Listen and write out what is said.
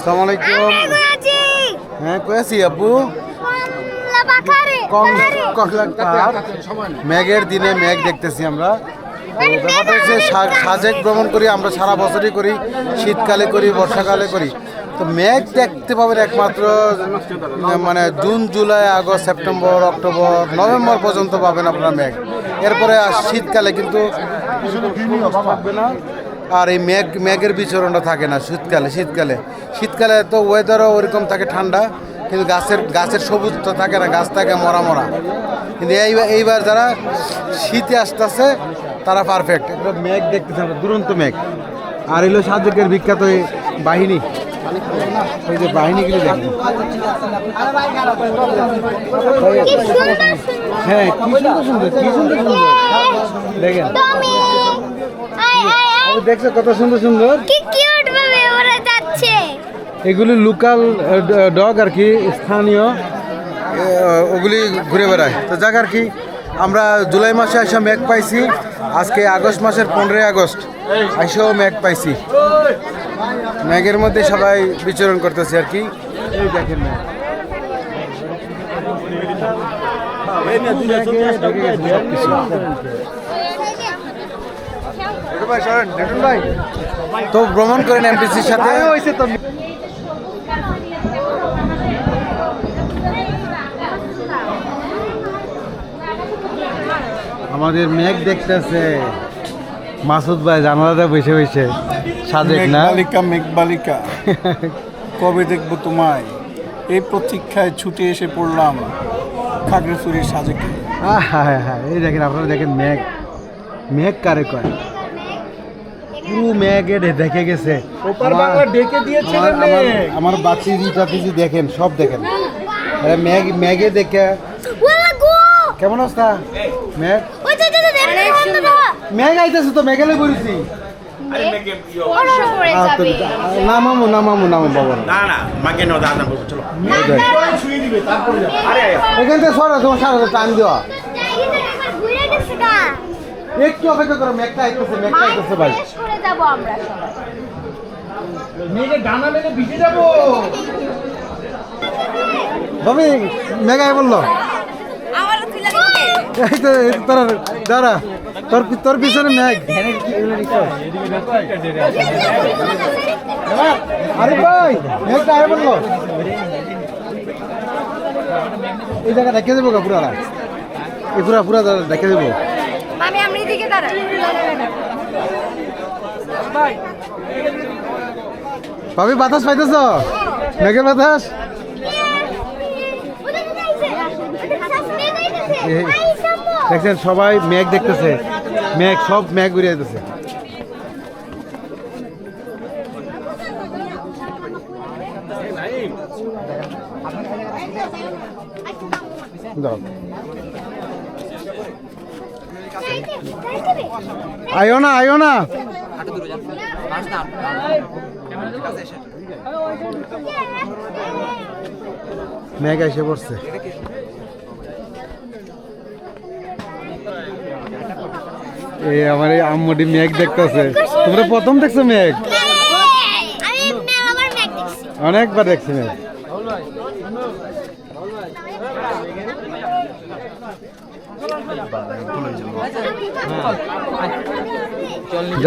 আসসালামু আলাইকুম। হ্যাঁ কয়েছি আব্বু কংলা পাহাড় মেঘের দিনে মেঘ দেখতেছি আমরা। ব্যাপারটা হচ্ছে সা- সাজেক ভ্রমণ করি আমরা সারা বছরই করি শীতকালে করি বর্ষাকালে করি। তো মেঘ দেখতে পাবেন একমাত্র মানে June July August September October November পর্যন্ত পাবেন আপনারা মেঘ। এরপরে আর শীতকালে কিন্তু না আর এই মেঘ মেঘের বিচরণটা থাকে না শীতকালে শীতকালে। শীতকালে তো ওয়েদারও ওরকম থাকে ঠান্ডা কিন্তু গাছের গাছের সবুজ তো থাকে না গাছ থাকে মরা মরা। কিন্তু এইবার এইবার যারা শীতে আসতেছে তারা পারফেক্ট একদম মেঘ দেখতেছে আমরা দুরন্ত মেঘ। আর এলো সাজেকের বিখ্যাত এই বাহিনী। ওই যে বাহিনীগুলি দেখেন হ্যাঁ কি সুন্দর সুন্দর কি সুন্দর সুন্দর। দেখেন। দেখছ কত সুন্দর সুন্দর? কি কিউট ভাবে ওরা যাচ্ছে। এগুলি লোকাল ডগ আর কি স্থানীয়। ওগুলি ঘুরে বেড়ায়। তো যাক আর কি আমরা জুলাই মাসে এসে মেঘ পাইছি। আজকে আগস্ট মাসের পনেরোই আগস্ট এসেও মেঘ পাইছি। মেঘের মধ্যে সবাই বিচরণ করতেছে আর কি। এই দেখেন। মেঘে ঢেকে গেছে সবকিছু। তো ভ্রমণ করেন এমপিসির সাথে। আমাদের মেঘ দেখতেছে। মাসুদ ভাই জানালাতে বসে বসে। সাজেক না? মেঘবালিকা মেঘবালিকা। কবে দেখব তোমায়? এই প্রতীক্ষায় ছুটে এসে পড়লাম খাগড়াছড়ির সাজেকে। আহ, হ্যাঁ হ্যাঁ এই দেখেন আপনারা দেখেন মেঘ। মেঘ কারে কয়? পুরো মেঘে দেখে গেছে। ওপার আমার- বাংলা ডেকে দিয়েছে বাতিজি টাতিজি দেখেন সব দেখেন। মেঘ দেখে। কেমন অবস্থা? মেঘ? আইতেছে তো। মেঘালে বলেছি অর্ষ নামামু নামামু নামো বাবা। না না মাকে নাও দাদা বলব চলো। এখান থেকে সরো তোমার সারা টাইম দেওয়া একটু অপেক্ষা করো মেঘটা আইতেছে মেঘটা আইতেছে ভাই। শেষ করে যাব আমরা সবাই। মেঘে ডানা মেলে ভিজে যাব। ভাবি মেঘাই বলল। আমারও তুই এই তো এই তো তোর দাঁড়া তোর তোর পিছনে মেঘ। আরে ভাই মেঘটা আয় বলল। এই জায়গা দেখে দেবো গা পুরা এই পুরা পুরা দেখে দেবো। মামি আমরা এদিকে দাঁড়াই ভাবি বাতাস পাইতেছ? মেঘের বাতাস? এই, দেখছেন সবাই মেঘ দেখতেছে। মেঘ সব মেঘ ঘুরে যেতেছে দাও আয়ো না আয়ো না। মেঘ এসে পড়ছে। এই আমার এই আম্মুটি মেঘ দেখতেছে। তোমরা প্রথম দেখছ মেঘ? আমি মেলাবার ম্যাগ দেখছি অনেকবার দেখছি মেঘ